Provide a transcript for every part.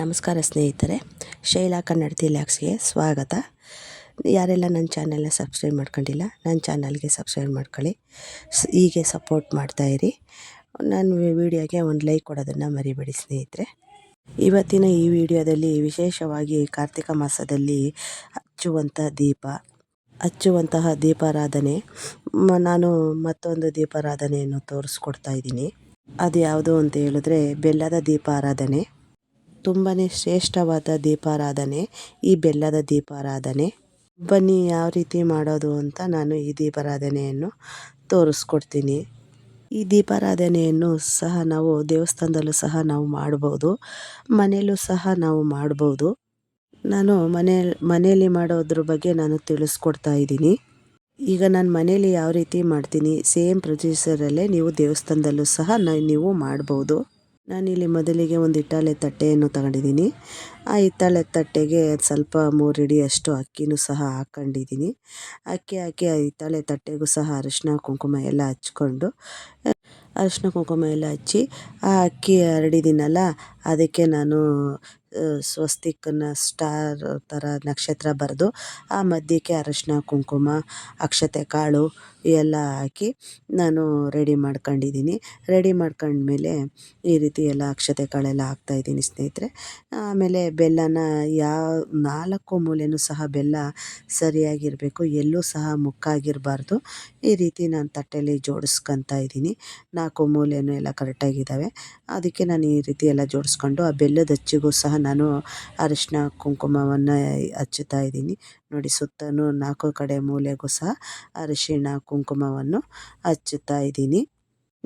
ನಮಸ್ಕಾರ ಸ್ನೇಹಿತರೆ, ಶೈಲಾ ಕನ್ನಡತಿ ಲ್ಯಾಕ್ಸ್ಗೆ ಸ್ವಾಗತ. ಯಾರೆಲ್ಲ ನನ್ನ ಚಾನಲ್ನ ಸಬ್ಸ್ಕ್ರೈಬ್ ಮಾಡ್ಕೊಂಡಿಲ್ಲ, ನನ್ನ ಚಾನಲ್ಗೆ ಸಬ್ಸ್ಕ್ರೈಬ್ ಮಾಡ್ಕೊಳ್ಳಿ. ಹೀಗೆ ಸಪೋರ್ಟ್ ಮಾಡ್ತಾಯಿರಿ ನನ್ನ ವಿಡಿಯೋಗೆ ಒಂದು ಲೈಕ್ ಕೊಡೋದನ್ನು ಮರಿಬೇಡಿ ಸ್ನೇಹಿತರೆ. ಇವತ್ತಿನ ಈ ವಿಡಿಯೋದಲ್ಲಿ ವಿಶೇಷವಾಗಿ ಕಾರ್ತಿಕ ಮಾಸದಲ್ಲಿ ಹಚ್ಚುವಂಥ ದೀಪ, ಹಚ್ಚುವಂತಹ ದೀಪಾರಾಧನೆ ನಾನು ಮತ್ತೊಂದು ದೀಪಾರಾಧನೆಯನ್ನು ತೋರಿಸ್ಕೊಡ್ತಾ ಇದ್ದೀನಿ. ಅದು ಯಾವುದು ಅಂತ ಹೇಳಿದ್ರೆ ಬೆಲ್ಲದ ದೀಪಾರಾಧನೆ ತುಂಬಾ ಶ್ರೇಷ್ಠವಾದ ದೀಪಾರಾಧನೆ, ಈ ಬೆಲ್ಲದ ದೀಪಾರಾಧನೆ. ಬನ್ನಿ ಯಾವ ರೀತಿ ಮಾಡೋದು ಅಂತ ನಾನು ಈ ದೀಪಾರಾಧನೆಯನ್ನು ತೋರಿಸ್ಕೊಡ್ತೀನಿ. ಈ ದೀಪಾರಾಧನೆಯನ್ನು ಸಹ ನಾವು ದೇವಸ್ಥಾನದಲ್ಲೂ ಸಹ ನಾವು ಮಾಡ್ಬೋದು, ಮನೆಯಲ್ಲೂ ಸಹ ನಾವು ಮಾಡ್ಬೋದು. ನಾನು ಮನೆ, ಮನೆಯಲ್ಲಿ ಮಾಡೋದ್ರ ಬಗ್ಗೆ ನಾನು ತಿಳಿಸ್ಕೊಡ್ತಾ ಇದ್ದೀನಿ. ಈಗ ನಾನು ಮನೆಯಲ್ಲಿ ಯಾವ ರೀತಿ ಮಾಡ್ತೀನಿ, ಸೇಮ್ ಪ್ರೊಸೀಜರಲ್ಲೇ ನೀವು ದೇವಸ್ಥಾನದಲ್ಲೂ ಸಹ ನೀವು ಮಾಡ್ಬೋದು. ನಾನಿಲ್ಲಿ ಮೊದಲಿಗೆ ಒಂದು ಹಿತ್ತಾಳೆ ತಟ್ಟೆಯನ್ನು ತಗೊಂಡಿದ್ದೀನಿ. ಆ ಹಿತ್ತಾಳೆ ತಟ್ಟೆಗೆ ಸ್ವಲ್ಪ ಮೂರು ಅಷ್ಟು ಅಕ್ಕಿನೂ ಸಹ ಹಾಕ್ಕೊಂಡಿದ್ದೀನಿ. ಅಕ್ಕಿ ಹಾಕಿ ಆ ಹಿತ್ತಾಳೆ ತಟ್ಟೆಗೂ ಸಹ ಅರಿಶಿನ ಕುಂಕುಮ ಎಲ್ಲ ಹಚ್ಕೊಂಡು ಅರಿಶಿನ ಕುಂಕುಮ ಎಲ್ಲ ಹಚ್ಚಿ, ಆ ಅಕ್ಕಿ ಹರಡಿದ್ದೀನಲ್ಲ, ಅದಕ್ಕೆ ನಾನು ಸ್ವಸ್ತಿಕನ್ನು ಸ್ಟಾರ್ ಥರ ನಕ್ಷತ್ರ ಬರೆದು, ಆ ಮಧ್ಯಕ್ಕೆ ಅರಿಶಿನ ಕುಂಕುಮ, ಅಕ್ಷತೆ, ಕಾಳು ಎಲ್ಲ ಹಾಕಿ ನಾನು ರೆಡಿ ಮಾಡ್ಕೊಂಡಿದ್ದೀನಿ. ರೆಡಿ ಮಾಡ್ಕೊಂಡ್ಮೇಲೆ ಈ ರೀತಿ ಎಲ್ಲ ಅಕ್ಷತೆಗಳೆಲ್ಲ ಹಾಕ್ತಾಯಿದ್ದೀನಿ ಸ್ನೇಹಿತರೆ. ಆಮೇಲೆ ಬೆಲ್ಲನ ಯಾವ ನಾಲ್ಕು ಮೂಲೆಯೂ ಸಹ ಬೆಲ್ಲ ಸರಿಯಾಗಿರಬೇಕು, ಎಲ್ಲೂ ಸಹ ಮುಕ್ಕಾಗಿರಬಾರ್ದು. ಈ ರೀತಿ ನಾನು ತಟ್ಟೆಯಲ್ಲಿ ಜೋಡಿಸ್ಕೊತಾ ಇದ್ದೀನಿ. ನಾಲ್ಕು ಮೂಲೆಯೂ ಎಲ್ಲ ಕರೆಕ್ಟಾಗಿದ್ದಾವೆ. ಅದಕ್ಕೆ ನಾನು ಈ ರೀತಿ ಎಲ್ಲ ಜೋಡಿಸ್ಕೊಂಡು ಆ ಬೆಲ್ಲದ ಅಚ್ಚಿಗೂ ಸಹ ನಾನು ಅರಿಶಿನ ಕುಂಕುಮವನ್ನು ಹಚ್ಚುತ್ತಾ ಇದ್ದೀನಿ. ನೋಡಿ ಸುತ್ತಲೂ ನಾಲ್ಕು ಕಡೆ ಮೂಲೆಗೂ ಸಹ ಅರಿಶಿಣ ಕುಂಕುಮವನ್ನು ಹಚ್ಚುತ್ತಾ ಇದ್ದೀನಿ.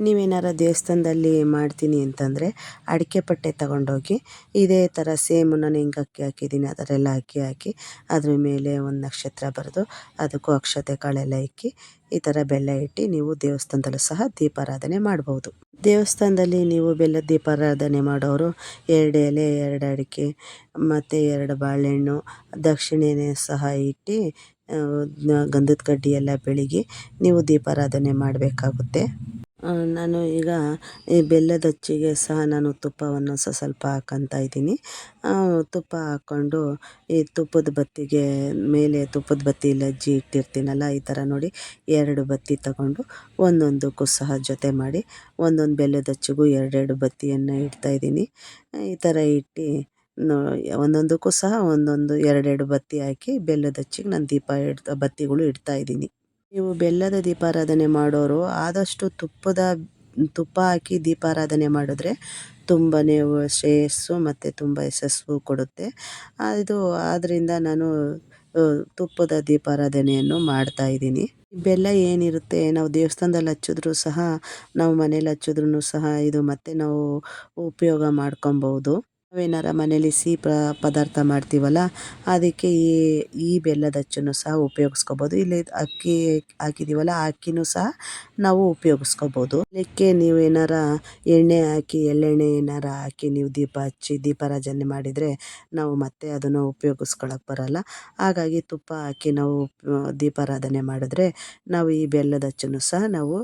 ನೀವೇನಾರ ದೇವಸ್ಥಾನದಲ್ಲಿ ಮಾಡ್ತೀನಿ ಅಂತಂದರೆ ಅಡಿಕೆ ಪಟ್ಟೆ ತಗೊಂಡೋಗಿ ಇದೇ ಥರ ಸೇಮ್ ನಾನು ಹೆಂಗೆ ಅಕ್ಕಿ ಹಾಕಿದ್ದೀನಿ ಎಲ್ಲ ಅಕ್ಕಿ ಹಾಕಿ ಅದ್ರ ಮೇಲೆ ಒಂದು ನಕ್ಷತ್ರ ಬರೆದು ಅದಕ್ಕೂ ಅಕ್ಷತೆ ಕಾಳೆಲ್ಲ ಇಕ್ಕಿ ಈ ಥರ ಬೆಲ್ಲ ಇಟ್ಟು ನೀವು ದೇವಸ್ಥಾನದಲ್ಲೂ ಸಹ ದೀಪಾರಾಧನೆ ಮಾಡ್ಬೋದು. ದೇವಸ್ಥಾನದಲ್ಲಿ ನೀವು ಬೆಲ್ಲ ದೀಪಾರಾಧನೆ ಮಾಡೋರು ಎರಡು ಎಲೆ, ಎರಡು ಅಡಿಕೆ, ಮತ್ತು ಎರಡು ಬಾಳೆಹಣ್ಣು ದಕ್ಷಿಣೆನೇ ಸಹ ಇಟ್ಟು ಗಂಧದ ಕಡ್ಡಿಯೆಲ್ಲ ಬೆಳಗಿ ನೀವು ದೀಪಾರಾಧನೆ ಮಾಡಬೇಕಾಗುತ್ತೆ. ನಾನು ಈಗ ಈ ಬೆಲ್ಲದ ಅಚ್ಚಿಗೆ ಸಹ ನಾನು ತುಪ್ಪವನ್ನು ಸಹ ಸ್ವಲ್ಪ ಹಾಕ್ಕೊತಾ ಇದ್ದೀನಿ. ತುಪ್ಪ ಹಾಕ್ಕೊಂಡು ಈ ತುಪ್ಪದ ಬತ್ತಿಗೆ ಮೇಲೆ ತುಪ್ಪದ ಬತ್ತಿ ಅಜ್ಜಿ ಇಟ್ಟಿರ್ತೀನಲ್ಲ, ಈ ಥರ ನೋಡಿ ಎರಡು ಬತ್ತಿ ತಗೊಂಡು ಒಂದೊಂದಕ್ಕೂ ಸಹ ಜೊತೆ ಮಾಡಿ ಒಂದೊಂದು ಬೆಲ್ಲದ ಅಚ್ಚಿಗೂ ಎರಡೆರಡು ಬತ್ತಿಯನ್ನು ಇಡ್ತಾಯಿದ್ದೀನಿ ಈ ಥರ ಇಟ್ಟು ಒಂದೊಂದಕ್ಕೂ ಸಹ ಒಂದೊಂದು ಎರಡೆರಡು ಬತ್ತಿ ಹಾಕಿ ಬೆಲ್ಲದ ಅಚ್ಚಿಗೆ ನಾನು ದೀಪ ಇಡ್ತಾ, ಬತ್ತಿಗಳು ಇಡ್ತಾಯಿದ್ದೀನಿ ನೀವು ಬೆಲ್ಲದ ದೀಪಾರಾಧನೆ ಮಾಡೋರು, ಆದಷ್ಟು ತುಪ್ಪದ, ತುಪ್ಪ ಹಾಕಿ ದೀಪಾರಾಧನೆ ಮಾಡಿದ್ರೆ ತುಂಬಾ ಶ್ರೇಯಸ್ಸು ಮತ್ತು ತುಂಬ ಯಶಸ್ಸು ಕೊಡುತ್ತೆ. ಇದು ಆದ್ದರಿಂದ ನಾನು ತುಪ್ಪದ ದೀಪಾರಾಧನೆಯನ್ನು ಮಾಡ್ತಾಯಿದ್ದೀನಿ ಬೆಲ್ಲ ಏನಿರುತ್ತೆ, ನಾವು ದೇವಸ್ಥಾನದಲ್ಲಿ ಹಚ್ಚಿದ್ರೂ ಸಹ, ನಾವು ಮನೇಲಿ ಹಚ್ಚಿದ್ರೂ ಸಹ ಇದು ಮತ್ತೆ ನಾವು ಉಪಯೋಗ ಮಾಡ್ಕೊಬೋದು ನಾವೇನಾರ ಮನೇಲಿ ಸಿಹಿ ಪದಾರ್ಥ ಮಾಡ್ತೀವಲ್ಲ, ಅದಕ್ಕೆ ಈ ಈ ಬೆಲ್ಲದ ಅಚ್ಚನ್ನು ಸಹ ಉಪಯೋಗಿಸ್ಕೋಬೋದು. ಇಲ್ಲಿ ಅಕ್ಕಿ ಹಾಕಿದ್ದೀವಲ್ಲ ಅಕ್ಕಿನೂ ಸಹ ನಾವು ಉಪಯೋಗಿಸ್ಕೋಬೋದು. ಅದಕ್ಕೆ ನೀವು ಏನಾರ ಎಣ್ಣೆ ಹಾಕಿ, ಎಳ್ಳೆಣ್ಣೆ ಏನಾರ ಹಾಕಿ, ನೀವು ದೀಪ ಹಚ್ಚಿ, ದೀಪಾರಾಧನೆ ಮಾಡಿದರೆ ನಾವು ಮತ್ತೆ ಅದನ್ನು ಉಪಯೋಗಿಸ್ಕೊಳಕ್ಕೆ ಬರಲ್ಲ. ಹಾಗಾಗಿ ತುಪ್ಪ ಹಾಕಿ ನಾವು ದೀಪಾರಾಧನೆ ಮಾಡಿದ್ರೆ ನಾವು ಈ ಬೆಲ್ಲದ ಅಚ್ಚನ್ನು ಸಹ ನಾವು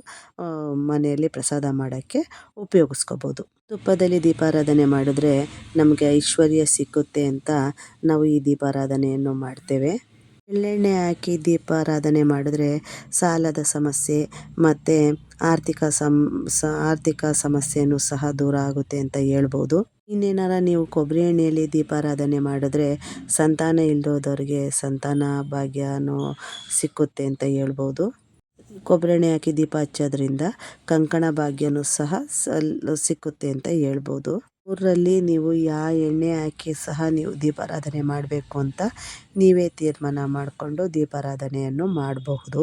ಮನೆಯಲ್ಲಿ ಪ್ರಸಾದ ಮಾಡೋಕ್ಕೆ ಉಪಯೋಗಿಸ್ಕೋಬೋದು. ತುಪ್ಪದಲ್ಲಿ ದೀಪಾರಾಧನೆ ಮಾಡಿದ್ರೆ ನಮಗೆ ಐಶ್ವರ್ಯ ಸಿಕ್ಕುತ್ತೆ ಅಂತ ನಾವು ಈ ದೀಪಾರಾಧನೆಯನ್ನು ಮಾಡ್ತೇವೆ. ಎಳ್ಳೆಣ್ಣೆ ಹಾಕಿ ದೀಪಾರಾಧನೆ ಮಾಡಿದ್ರೆ ಸಾಲದ ಸಮಸ್ಯೆ ಮತ್ತು ಆರ್ಥಿಕ ಸಮ್ ಆರ್ಥಿಕ ಸಮಸ್ಯೆಯೂ ಸಹ ದೂರ ಆಗುತ್ತೆ ಅಂತ ಹೇಳ್ಬೋದು. ಇನ್ನೇನಾರ ನೀವು ಕೊಬ್ಬರಿ ಎಣ್ಣೆಯಲ್ಲಿ ದೀಪಾರಾಧನೆ ಮಾಡಿದ್ರೆ ಸಂತಾನ ಇಲ್ಲದವ್ರಿಗೆ ಸಂತಾನ ಭಾಗ್ಯನೂ ಸಿಕ್ಕುತ್ತೆ ಅಂತ ಹೇಳ್ಬೋದು. ಕೊಬ್ಬರಿ ಎಣ್ಣೆ ಹಾಕಿ ದೀಪ ಹಚ್ಚೋದ್ರಿಂದ ಕಂಕಣ ಭಾಗ್ಯನೂ ಸಹ ಸಲ್, ಸಿಕ್ಕುತ್ತೆ ಅಂತ ಹೇಳ್ಬೋದು. ಊರಲ್ಲಿ ನೀವು ಯಾವ ಎಣ್ಣೆ ಹಾಕಿ ಸಹ ನೀವು ದೀಪಾರಾಧನೆ ಮಾಡಬೇಕು ಅಂತ ನೀವೇ ತೀರ್ಮಾನ ಮಾಡಿಕೊಂಡು ದೀಪಾರಾಧನೆಯನ್ನು ಮಾಡಬಹುದು.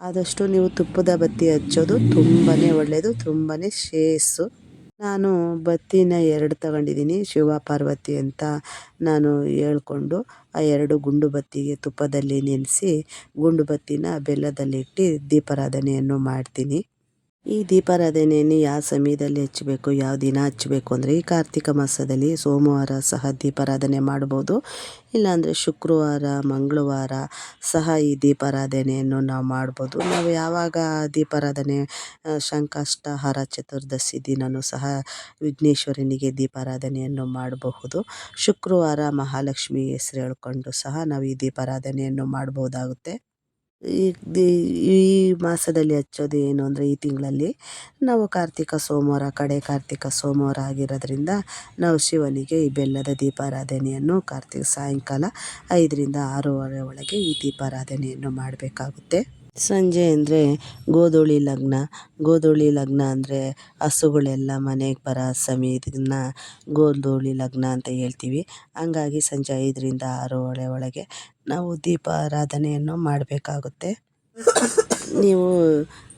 ಆದಷ್ಟು ನೀವು ತುಪ್ಪದ ಬತ್ತಿ ಹಚ್ಚೋದು ತುಂಬಾ ಒಳ್ಳೆಯದು ತುಂಬಾ ಶೇಸು. ನಾನು ಬತ್ತಿನ ಎರಡು ತಗೊಂಡಿದ್ದೀನಿ, ಶಿವ ಪಾರ್ವತಿ ಅಂತ ನಾನು ಹೇಳ್ಕೊಂಡು ಆ ಎರಡು ಗುಂಡು ಬತ್ತಿಗೆ ತುಪ್ಪದಲ್ಲಿ ನೆನೆಸಿ ಗುಂಡು ಬತ್ತಿನ ಬೆಲ್ಲದಲ್ಲಿಟ್ಟು ದೀಪಾರಾಧನೆಯನ್ನು ಮಾಡ್ತೀನಿ. ಈ ದೀಪಾರಾಧನೆಯನ್ನು ಯಾವ ಸಮಯದಲ್ಲಿ ಹಚ್ಚಬೇಕು, ಯಾವ ದಿನ ಹಚ್ಚಬೇಕು ಅಂದರೆ ಈ ಕಾರ್ತಿಕ ಮಾಸದಲ್ಲಿ ಸೋಮವಾರ ಸಹ ದೀಪಾರಾಧನೆ ಮಾಡ್ಬೋದು. ಇಲ್ಲಾಂದರೆ ಶುಕ್ರವಾರ, ಮಂಗಳವಾರ ಸಹ ಈ ದೀಪಾರಾಧನೆಯನ್ನು ನಾವು ಮಾಡ್ಬೋದು. ನಾವು ಯಾವಾಗ ದೀಪಾರಾಧನೆ ಸಂಕಷ್ಟಹರ ಚತುರ್ದಶಿ ದಿನವೂ ಸಹ ವಿಘ್ನೇಶ್ವರನಿಗೆ ದೀಪಾರಾಧನೆಯನ್ನು ಮಾಡಬಹುದು. ಶುಕ್ರವಾರ ಮಹಾಲಕ್ಷ್ಮಿ ಹೆಸರು ಹೇಳ್ಕೊಂಡು ಸಹ ನಾವು ಈ ದೀಪಾರಾಧನೆಯನ್ನು ಮಾಡ್ಬೋದಾಗುತ್ತೆ. ಈ ಈ ಮಾಸದಲ್ಲಿ ಹಚ್ಚೋದು ಏನು ಅಂದರೆ ಈ ತಿಂಗಳಲ್ಲಿ ನಾವು ಕಾರ್ತಿಕ ಸೋಮವಾರ, ಕಡೆ ಕಾರ್ತಿಕ ಸೋಮವಾರ ಆಗಿರೋದ್ರಿಂದ ನಾವು ಶಿವನಿಗೆ ಈ ಬೆಲ್ಲದ ದೀಪಾರಾಧನೆಯನ್ನು ಕಾರ್ತಿಕ ಸಾಯಂಕಾಲ ಐದರಿಂದ ಆರೂವರೆ ಒಳಗೆ ಈ ದೀಪಾರಾಧನೆಯನ್ನು ಮಾಡಬೇಕಾಗುತ್ತೆ. ಸಂಜೆ ಅಂದರೆ ಗೋಧೂಳಿ ಲಗ್ನ. ಗೋಧೂಳಿ ಲಗ್ನ ಅಂದರೆ ಹಸುಗಳೆಲ್ಲ ಮನೆಗೆ ಬರೋ ಸಮಯದನ್ನ ಗೋಧೂಳಿ ಲಗ್ನ ಅಂತ ಹೇಳ್ತೀವಿ. ಹಂಗಾಗಿ ಸಂಜೆ ಐದರಿಂದ ಆರೂವರೆ ಒಳಗೆ ನಾವು ದೀಪಾರಾಧನೆಯನ್ನು ಮಾಡಬೇಕಾಗುತ್ತೆ. ನೀವು,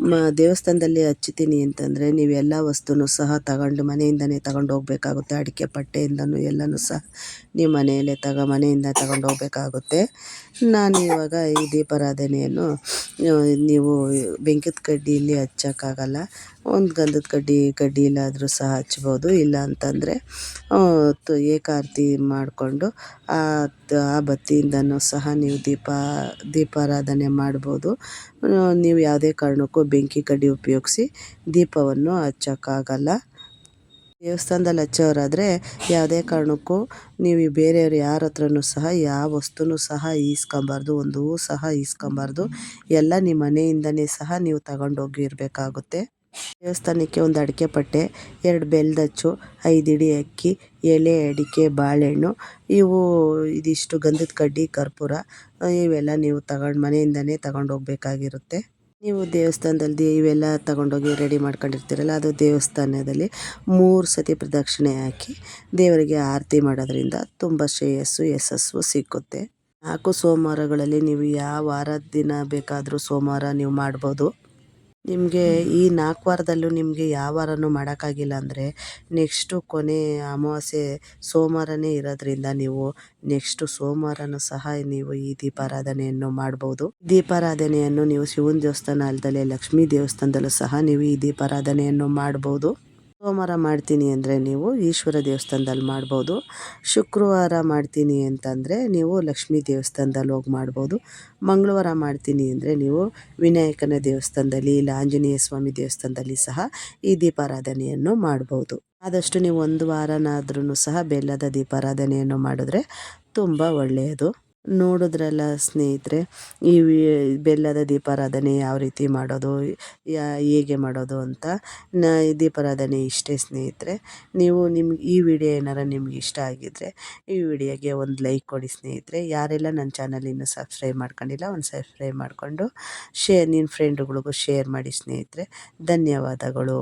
ಮ, ದೇವಸ್ಥಾನದಲ್ಲಿ ಹಚ್ಚುತ್ತೀನಿ ಅಂತಂದರೆ ನೀವು ಎಲ್ಲ ವಸ್ತುನೂ ಸಹ ತಗೊಂಡು ಮನೆಯಿಂದನೇ ತಗೊಂಡು ಹೋಗಬೇಕಾಗುತ್ತೆ. ಅಡಿಕೆ ಪಟ್ಟೆಯಿಂದನು ಎಲ್ಲನೂ ಸಹ ನೀವು ಮನೆಯಲ್ಲೇ ತಗ, ಮನೆಯಿಂದ ತಗೊಂಡು ಹೋಗ್ಬೇಕಾಗುತ್ತೆ. ನಾನು ಇವಾಗ ಈ ದೀಪಾರಾಧನೆಯನ್ನು ನೀವು ಬೆಂಕಿದ ಕಡ್ಡಿಯಲ್ಲಿ ಹಚ್ಚೋಕ್ಕಾಗಲ್ಲ. ಒಂದು ಗಂಧದ ಕಡ್ಡಿ ಕಡ್ಡಿಯಲ್ಲಾದರೂ ಸಹ ಹಚ್ಬೋದು. ಇಲ್ಲ ಅಂತಂದರೆ ಏಕಾರತಿ ಮಾಡಿಕೊಂಡು ಆ ಆ ಬತ್ತಿಯಿಂದನೂ ಸಹ ನೀವು ದೀಪ, ದೀಪಾರಾಧನೆ ಮಾಡ್ಬೋದು. ನೀವು ಯಾವುದೇ ಕಾರಣಕ್ಕೂ ಬೆಂಕಿ ಕಡ್ಡಿ ಉಪಯೋಗಿಸಿ ದೀಪವನ್ನು ಹಚ್ಚೋಕ್ಕಾಗಲ್ಲ. ದೇವಸ್ಥಾನದಲ್ಲಿ ಹಚ್ಚೋರಾದರೆ ಯಾವುದೇ ಕಾರಣಕ್ಕೂ ನೀವು ಬೇರೆಯವ್ರು ಯಾರ ಹತ್ರನೂ ಸಹ, ಯಾವ ವಸ್ತುನೂ ಸಹ ಈಸ್ಕೊಬಾರ್ದು, ಒಂದು ಸಹ ಈಸ್ಕೊಬಾರ್ದು. ಎಲ್ಲ ನಿಮ್ಮ ಮನೆಯಿಂದಲೇ ಸಹ ನೀವು ತಗೊಂಡೋಗಿರಬೇಕಾಗುತ್ತೆ. ದೇವಸ್ಥಾನಕ್ಕೆ ಒಂದು ಅಡಿಕೆ ಪಟ್ಟೆ, ಎರಡು ಬೆಲ್ದಚ್ಚು, ಐದು ಇಡಿ ಅಕ್ಕಿ, ಎಲೆ, ಅಡಿಕೆ, ಬಾಳೆಹಣ್ಣು, ಇವು ಇದಿಷ್ಟು ಗಂಧದ ಕಡ್ಡಿ, ಕರ್ಪೂರ, ಇವೆಲ್ಲ ನೀವು ತಗೊಂಡು ಮನೆಯಿಂದನೇ ತಗೊಂಡು ಹೋಗಬೇಕಾಗಿರುತ್ತೆ. ನೀವು ದೇವಸ್ಥಾನದಲ್ಲಿ ಇವೆಲ್ಲ ತಗೊಂಡೋಗಿ ರೆಡಿ ಮಾಡ್ಕೊಂಡಿರ್ತೀರಲ್ಲ, ಅದು ದೇವಸ್ಥಾನದಲ್ಲಿ ಮೂರು ಸತಿ ಪ್ರದಕ್ಷಿಣೆ ಹಾಕಿ ದೇವರಿಗೆ ಆರತಿ ಮಾಡೋದ್ರಿಂದ ತುಂಬ ಶ್ರೇಯಸ್ಸು, ಯಶಸ್ಸು ಸಿಕ್ಕುತ್ತೆ. ನಾಲ್ಕು ಸೋಮವಾರಗಳಲ್ಲಿ ನೀವು ಯಾವ ವಾರದ ದಿನ ಬೇಕಾದರೂ ಸೋಮವಾರ ನೀವು ಮಾಡ್ಬೋದು. ನಿಮಗೆ ಈ ನಾಲ್ಕು ವಾರದಲ್ಲೂ ನಿಮಗೆ ಯಾವ ವಾರನೂ ಮಾಡೋಕ್ಕಾಗಿಲ್ಲ ಅಂದರೆ ನೆಕ್ಸ್ಟು ಕೊನೆ ಅಮಾವಾಸ್ಯೆ ಸೋಮವಾರನೇ ಇರೋದ್ರಿಂದ ನೀವು ನೆಕ್ಸ್ಟು ಸೋಮವಾರನೂ ಸಹ ನೀವು ಈ ದೀಪಾರಾಧನೆಯನ್ನು ಮಾಡ್ಬೋದು. ದೀಪಾರಾಧನೆಯನ್ನು ನೀವು ಶಿವನ ದೇವಸ್ಥಾನ ಅಲ್ಲದಲೇ ಲಕ್ಷ್ಮೀ ದೇವಸ್ಥಾನದಲ್ಲೂ ಸಹ ನೀವು ಈ ದೀಪಾರಾಧನೆಯನ್ನು ಮಾಡ್ಬೋದು. ಸೋಮವಾರ ಮಾಡ್ತೀನಿ ಅಂದರೆ ನೀವು ಈಶ್ವರ ದೇವಸ್ಥಾನದಲ್ಲಿ ಮಾಡ್ಬೋದು. ಶುಕ್ರವಾರ ಮಾಡ್ತೀನಿ ಅಂತಂದರೆ ನೀವು ಲಕ್ಷ್ಮೀ ದೇವಸ್ಥಾನದಲ್ಲಿ ಹೋಗಿ ಮಾಡ್ಬೋದು. ಮಂಗಳವಾರ ಮಾಡ್ತೀನಿ ಅಂದರೆ ನೀವು ವಿನಾಯಕನ ದೇವಸ್ಥಾನದಲ್ಲಿ ಇಲ್ಲ ಆಂಜನೇಯ ಸ್ವಾಮಿ ದೇವಸ್ಥಾನದಲ್ಲಿ ಸಹ ಈ ದೀಪಾರಾಧನೆಯನ್ನು ಮಾಡ್ಬೋದು. ಆದಷ್ಟು ನೀವು ಒಂದು ವಾರನಾದ್ರೂ ಸಹ ಬೆಲ್ಲದ ದೀಪಾರಾಧನೆಯನ್ನು ಮಾಡಿದ್ರೆ ತುಂಬ ಒಳ್ಳೆಯದು. ನೋಡಿದ್ರಲ್ಲ ಸ್ನೇಹಿತರೆ, ಈ ಬೆಲ್ಲದ ದೀಪಾರಾಧನೆ ಯಾವ ರೀತಿ ಮಾಡೋದು, ಯಾ, ಹೇಗೆ ಮಾಡೋದು ಅಂತ ನ ದೀಪಾರಾಧನೆ ಇಷ್ಟೇ ಸ್ನೇಹಿತರೆ. ನೀವು ನಿಮ್ಗೆ ಈ ವಿಡಿಯೋ ಏನಾರ ನಿಮ್ಗೆ ಇಷ್ಟ ಆಗಿದ್ದರೆ ಈ ವಿಡಿಯೋಗೆ ಒಂದು ಲೈಕ್ ಕೊಡಿ ಸ್ನೇಹಿತರೆ. ಯಾರೆಲ್ಲ ನನ್ನ ಚಾನಲ್ ಇನ್ನೂ ಸಬ್ಸ್ಕ್ರೈಬ್ ಮಾಡ್ಕೊಂಡಿಲ್ಲ, ಒಂದು ಸಬ್ಸ್ಕ್ರೈಬ್ ಮಾಡಿಕೊಂಡು ಶೇರ್ ನಿನ್ನ ಫ್ರೆಂಡ್ಗಳಿಗೂ ಶೇರ್ ಮಾಡಿ ಸ್ನೇಹಿತರೆ. ಧನ್ಯವಾದಗಳು.